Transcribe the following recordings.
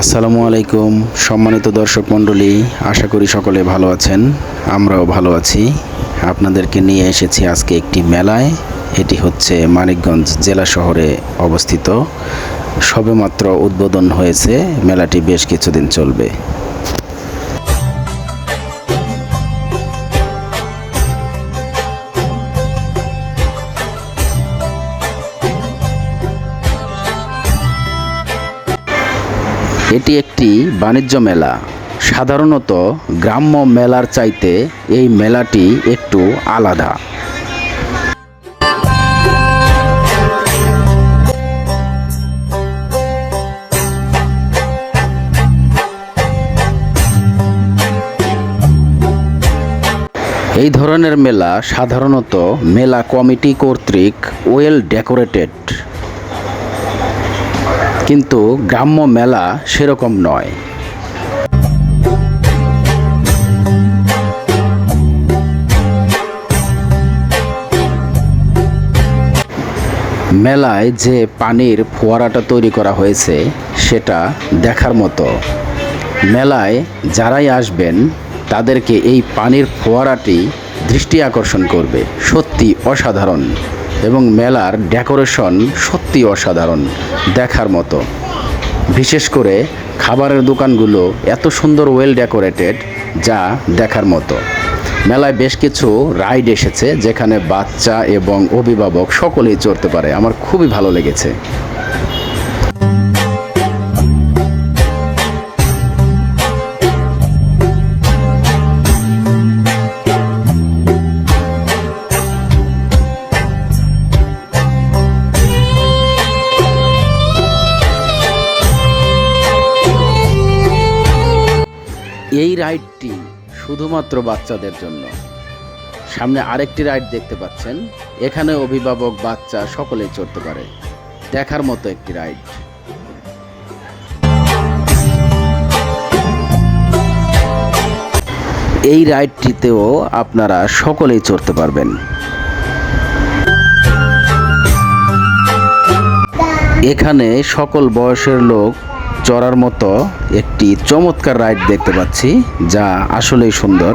আসসালামু আলাইকুম, সম্মানিত দর্শক মণ্ডলী, আশা করি সকলে ভালো আছেন, আমরাও ভালো আছি। আপনাদেরকে নিয়ে এসেছি আজকে একটি মেলায়, এটি হচ্ছে মানিকগঞ্জ জেলা শহরে অবস্থিত। সবেমাত্র উদ্বোধন হয়েছে, মেলাটি বেশ কিছুদিন চলবে। এটি একটি বাণিজ্য মেলা। সাধারণত গ্রাম্য মেলার চাইতে এই মেলাটি একটু আলাদা। এই ধরনের মেলা সাধারণত মেলা কমিটি কর্তৃক ওয়েল ডেকোরেটেড কিন্তু গ্রাম্য মেলা সেরকম নয়। মেলায় যে পানির ফোয়ারাটা তৈরি করা হয়েছে, সেটা দেখার মতো। মেলায় যারাই আসবেন, তাদেরকে এই পানির ফোয়ারাটি দৃষ্টি আকর্ষণ করবে। সত্যি অসাধারণ। এবং মেলার ডেকোরেশন সত্যি অসাধারণ, দেখার মতো। বিশেষ করে খাবারের দোকানগুলো এত সুন্দর ওয়েল ডেকোরেটেড যা দেখার মতো। মেলায় বেশ কিছু রাইড এসেছে যেখানে বাচ্চা এবং অভিভাবক সকলেই চড়তে পারে। আমার খুবই ভালো লেগেছে। এই রাইডটি শুধুমাত্র বাচ্চাদের জন্য। সামনে আরেকটি রাইড দেখতে পাচ্ছেন। এখানে অভিভাবক বাচ্চা সকলেই চড়তে পারে। দেখার মতো একটি রাইড। এই রাইডটিতেও আপনারা সকলেই চড়তে পারবেন। এখানে সকল বয়সের লোক চড়ার মতো একটি চমৎকার রাইড দেখতে পাচ্ছি যা আসলেই সুন্দর।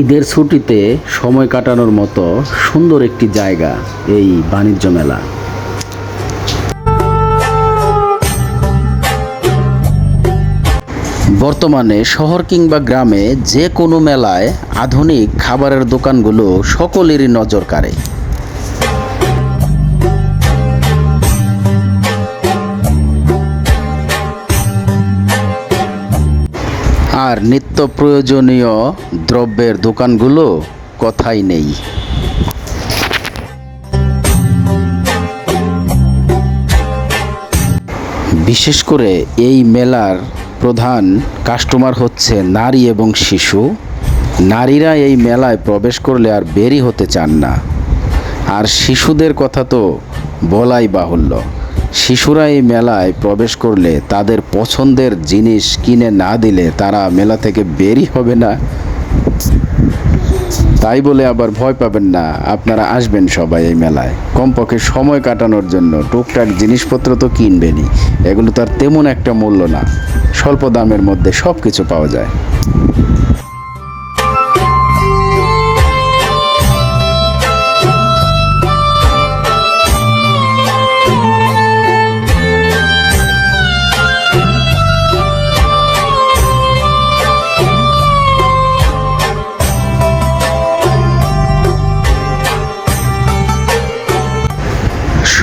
ঈদের ছুটিতে সময় কাটানোর মতো সুন্দর একটি জায়গা, এই বাণিজ্য মেলা। বর্তমানে শহর কিংবা গ্রামে যে কোনো মেলায় আধুনিক খাবারের দোকানগুলো সকলেরই নজর কাড়ে। আর নিত্য প্রয়োজনীয় দ্রব্যের দোকানগুলো কথাই নেই। বিশেষ করে এই মেলার প্রধান কাস্টমার হচ্ছে নারী এবং শিশু। নারীরা এই মেলায় প্রবেশ করলে আর বেরি হতে চান না। আর শিশুদের কথা তো বলাই বাহুল্য। শিশুরা এই মেলায় প্রবেশ করলে তাদের পছন্দের জিনিস কিনে না দিলে তারা মেলা থেকে বেরই হবে না। তাই বলে আবার ভয় পাবেন না। আপনারা আসবেন সবাই এই মেলায়। কমপক্ষে সময় কাটানোর জন্য টুকটাক জিনিসপত্র তো কিনবেনই। এগুলো তার তেমন একটা মূল্য না। স্বল্প দামের মধ্যে সব কিছু পাওয়া যায়।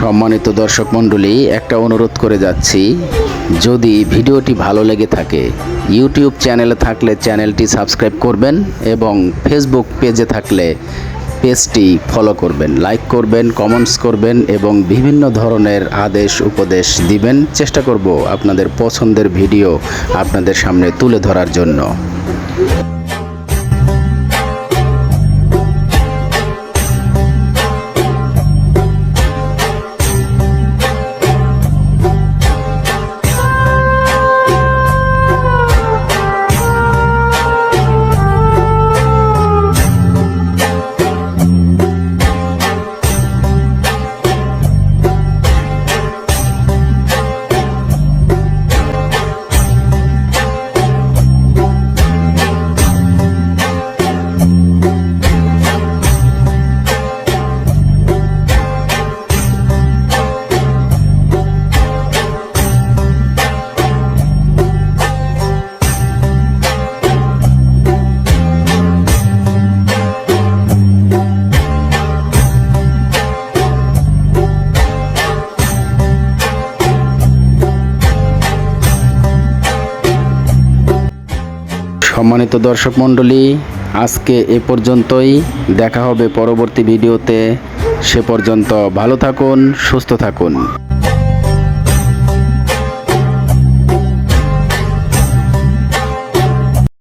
সম্মানিত দর্শক মণ্ডলী, একটা অনুরোধ করে যাচ্ছি, যদি ভিডিওটি ভালো লেগে থাকে, ইউটিউব চ্যানেলে থাকলে চ্যানেলটি সাবস্ক্রাইব করবেন এবং ফেসবুক পেজে থাকলে পেজটি ফলো করবেন, লাইক করবেন, কমেন্টস করবেন এবং বিভিন্ন ধরনের আদেশ, উপদেশ দিবেন। চেষ্টা করব আপনাদের পছন্দের ভিডিও আপনাদের সামনে তুলে ধরার জন্য। সম্মানিত দর্শক মণ্ডলী, আজকে এ পর্যন্তই। দেখা হবে পরবর্তী ভিডিওতে। সে পর্যন্ত ভালো থাকুন, সুস্থ থাকুন।